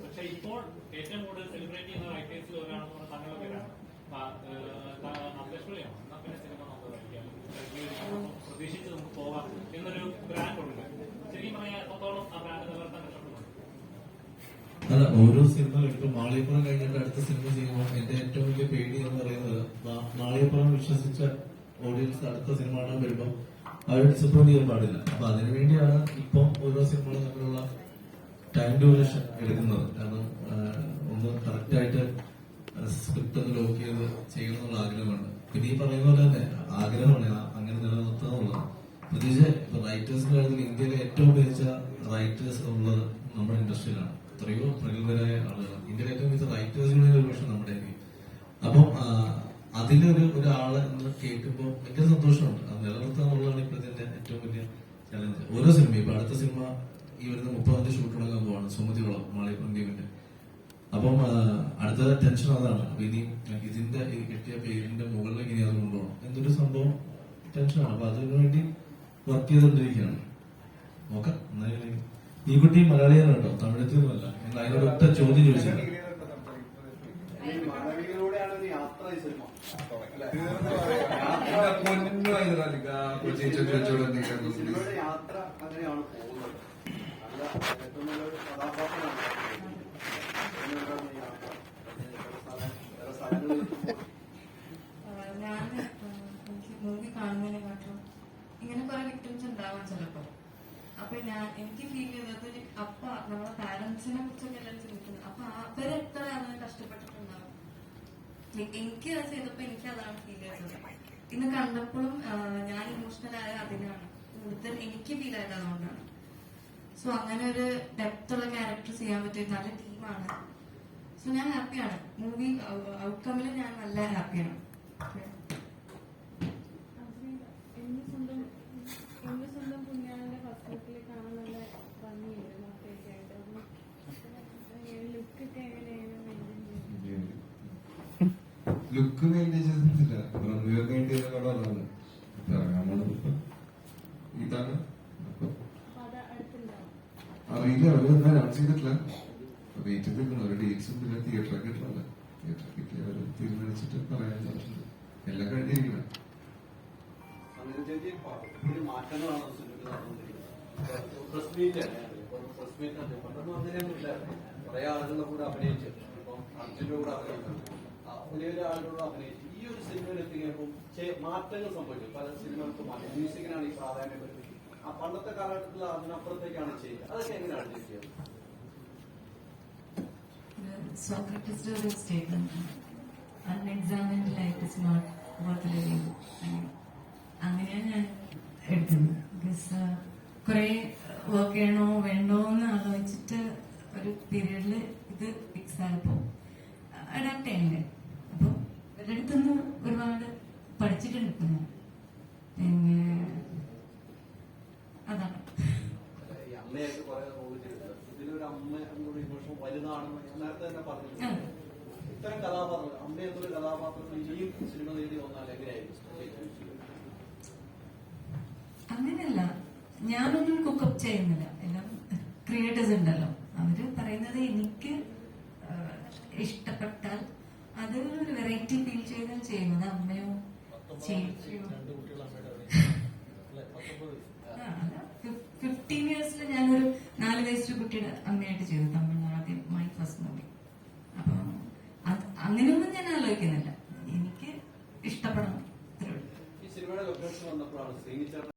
പക്ഷെ ഇപ്പോൾ ഏറ്റവും കൂടുതൽ സെലിബ്രേറ്റ് ചെയ്യുന്ന റൈറ്റേഴ്സിൽ ഒരാളെന്ന് പറഞ്ഞാൽ തങ്ങളുടെ പേരാണ്. നന്ദേശ്വരിയാണ് എന്നാ പിന്നെ സിനിമ നല്ലതായിരിക്കും പ്രതീക്ഷിച്ച് നമുക്ക് പോകാം എന്നൊരു ബ്രാൻഡ് ഉണ്ട്. ശരിക്കും ആ അല്ല ഓരോ സിനിമ ഇപ്പൊ മാളിയപ്പുറം കഴിഞ്ഞിട്ട് അടുത്ത സിനിമ ചെയ്യുമ്പോൾ എന്റെ ഏറ്റവും വലിയ പേടി എന്ന് പറയുന്നത് മാളിയപ്പുറം വിശ്വസിച്ച ഓഡിയൻസ് അടുത്ത സിനിമ കാണാൻ വരുമ്പോൾ അവർ ഡിസപ്പോയിന്റ് ചെയ്യാൻ പാടില്ല. അപ്പൊ അതിനുവേണ്ടിയാണ് ഇപ്പം ഓരോ സിനിമകളും തമ്മിലുള്ള ടൈം ഡ്യൂറേഷൻ എടുക്കുന്നത്. കാരണം ഒന്ന് കറക്റ്റ് ആയിട്ട് സ്ക്രിപ്റ്റ് ഒന്ന് ലോക്ക് ചെയ്ത് ചെയ്യണം എന്നുള്ള ആഗ്രഹമാണ് പിന്നെ ഈ പറയുന്ന പോലെ തന്നെ ആഗ്രഹമാണ് അങ്ങനെ നിലനിർത്തുക എന്നുള്ളത് പ്രത്യേകിച്ച് ഇപ്പൊ റൈറ്റേഴ്സിന്റെ കാര്യത്തിൽ ഇന്ത്യയിലെ ഏറ്റവും മികച്ച റൈറ്റേഴ്സ് ഉള്ളത് നമ്മുടെ ഇൻഡസ്ട്രിയിലാണ്. എത്രയോ പ്രഗത്ഭരായ ആളുകൾ ഇന്ത്യയിലെ ഏറ്റവും മികച്ച റൈറ്റേഴ്സിന്റെ ഒരു പക്ഷേ നമ്മുടെ. അപ്പം അതിലൊരു ഒരാൾ എന്ന് കേൾക്കുമ്പോൾ ഭയങ്കര സന്തോഷമുണ്ട്. അത് നിലനിർത്തുക എന്നുള്ളതാണ് ഇപ്പോഴത്തെ ഏറ്റവും വലിയ ചലഞ്ച് ഓരോ സിനിമയും ഇപ്പൊ അടുത്ത സിനിമ ഈ വരുന്ന മുപ്പതാമത്തെ ഷൂട്ട് തുടങ്ങാൻ പോവാണ്. സുമതികുളം മാളി ടീമിന്റെ അപ്പം അടുത്ത ടെൻഷൻ അതാണ്. ഇനി ഇതിന്റെ കിട്ടിയ പേരിന്റെ മുകളിലേക്ക് ഇനി അത് കൊണ്ടുപോകണം. എന്തൊരു സംഭവം? ടെൻഷനാണ് അപ്പൊ അതിനു വേണ്ടി വർക്ക് ചെയ്തുകൊണ്ടിരിക്കുകയാണ്. നോക്കാം. എന്നാലും ഈ കുട്ടി മലയാളിയാണ് കേട്ടോ തമിഴത്തിനൊന്നുമല്ല ഞങ്ങൾ അതിനോട് ഒറ്റ ചോദ്യം ചോദിച്ചാൽ യാത്ര അങ്ങനെയാണ് പോകുന്നത് നല്ല ഏറ്റവും നല്ലൊരു കഥാപാത്രമാണ് ഞാൻ മൂവി കാണുന്നതിനെക്കാട്ടും ഇങ്ങനെ കുറെ വിക്ടിംസ് ഉണ്ടാവാൻ ചിലപ്പോ. അപ്പൊ ഞാൻ എനിക്ക് ഫീൽ ചെയ്തത് അപ്പ നമ്മളെ പാരന്റ്സിനെ കുറിച്ചൊക്കെ എല്ലാം ചിന്തിക്കുന്നത് അപ്പൊ എ- എനിക്ക് ചെയ്തപ്പോ എനിക്ക് അതാണ് ഫീൽ ചെയ്തത്. ഇന്ന് കണ്ടപ്പോഴും ഞാൻ ഇമോഷണൽ ആയ അതിനാണ്. കൂടുതൽ എനിക്ക് ഫീൽ ആയത് അതുകൊണ്ടാണ്. സോ അങ്ങനെ ഒരു ഡെപ്ത് ഉള്ള ക്യാരക്ടർ ചെയ്യാൻ പറ്റിയ നല്ല ടീമാണ് സോ ഞാൻ ഹാപ്പിയാണ് മൂവി ഔട്ട്കമ്മിൽ ഞാൻ നല്ല ഹാപ്പിയാണ് എന്റെ സ്വന്തം എന്റെ സ്വന്തം പുണ്യാളന്റെ വസ്ത്രത്തിൽ കാണാൻ നല്ല ഭംഗിയുണ്ട് മൊത്തമൊക്കെ ആയിട്ട് അപ്പം ലുക്കൊക്കെ എങ്ങനെയാണ് മെയിന്റെയിൻ ചെയ്യുന്നത് ലുക്ക് മെയിന്റെയിൻ ചെയ്തിട്ടില്ല. റൺവേ മെയിന്റെയിൻ ചെയ്ത കളറാണ് ഇറങ്ങാൻ ഇതാണ് അപ്പൊ അപ്പൊ അറിയില്ല അവർ ഒന്നും അനൗൺസ് ചെയ്തിട്ടില്ല? വെയിറ്റ് ചെയ്തിരിക്കണം ഒരു ഡേറ്റ്സും പിന്നെ തിയേറ്ററൊക്കെ ഇട്ടില്ല തിയേറ്റർ കിട്ടിയ അവർ തീരുമാനിച്ചിട്ട് പറയാൻ പറഞ്ഞിട്ടുണ്ട് എല്ലാം കഴിഞ്ഞിരിക്കണം. പ്രസ് മീറ്റ് കുറെ ആളുകളുടെ കൂടെ അഭിനയിച്ചു. ഇപ്പം അർജുന്റെ കൂടെ അഭിനയിച്ചു. ആ, വലിയ വലിയ അഭിനയിച്ചു. ഈ ഒരു സിനിമയിൽ ചെ- മാറ്റങ്ങൾ സംഭവിച്ചു. പല സിനിമകൾക്ക് മാറ്റം. മ്യൂസിക്കിനാണ് ഈ പ്രാധാന്യം വരുന്നത്. ആ പണ്ടത്തെ കാലഘട്ടത്തിൽ അതിനപ്പുറത്തേക്കാണ് ചെയ്യുക അതൊക്കെ എങ്ങനെയാണ് ചെയ്യുന്നത് സോക്രട്ടിസ്റ്റ് ഒരു statement unexamined life is not worth അങ്ങനെയാണ് ഞാൻ എടുത്തത്. ബിക്കോസ് കുറെ വർക്ക് ചെയ്യണോ വേണ്ടോ എന്ന് ആലോചിച്ചിട്ട് ഒരു പീരീഡിൽ ഇത് ഫിക്സ് ആയപ്പോ അഡാപ്റ്റ് ചെയ്യണ്ടേ അപ്പൊ ഇവരുടെ അടുത്തുനിന്ന് ഒരുപാട് പഠിച്ചിട്ടുണ്ട് ഇപ്പൊ ഞാൻ പിന്നെ അതാണ് ഈ അമ്മയായിട്ട് കുറെ റോൾ ചെയ്തിട്ടുണ്ട് ഇതിലൊരു അമ്മ എന്നൊരു ഇമോഷൻ വലുതാണെന്ന് ഞാൻ നേരത്തെ തന്നെ പിന്നെ അതെ. ഇത്തരം കഥാപാത്രങ്ങൾ അമ്മ എന്നൊരു കഥാപാത്രം ഇനിയും സിനിമ നേടി വന്നാൽ എങ്ങനെയായിരിക്കും? അങ്ങനെയല്ല. ഞാനൊന്നും കുക്കപ്പ് ചെയ്യുന്നില്ല. എല്ലാം ക്രിയേറ്റേഴ്സ് ഉണ്ടല്ലോ. അവർ പറയുന്നത് എനിക്ക് ഇഷ്ടപ്പെട്ടാൽ അത് ഒരു വെറൈറ്റി ഫീൽ ചെയ്താൽ ചെയ്യുന്നത് അമ്മയോ ഫിഫ്റ്റീൻ ഇയേഴ്സിൽ ഞാനൊരു നാല് വയസ്സിൽ കുട്ടിയുടെ അമ്മയായിട്ട് ചെയ്തു. തമിഴ്നാട് ആദ്യം മൈ ഫസ്റ്റ് മൂവി അപ്പൊ അങ്ങനെയൊന്നും ഞാൻ ആലോചിക്കുന്നില്ല. എനിക്ക് ഇഷ്ടപ്പെടണം.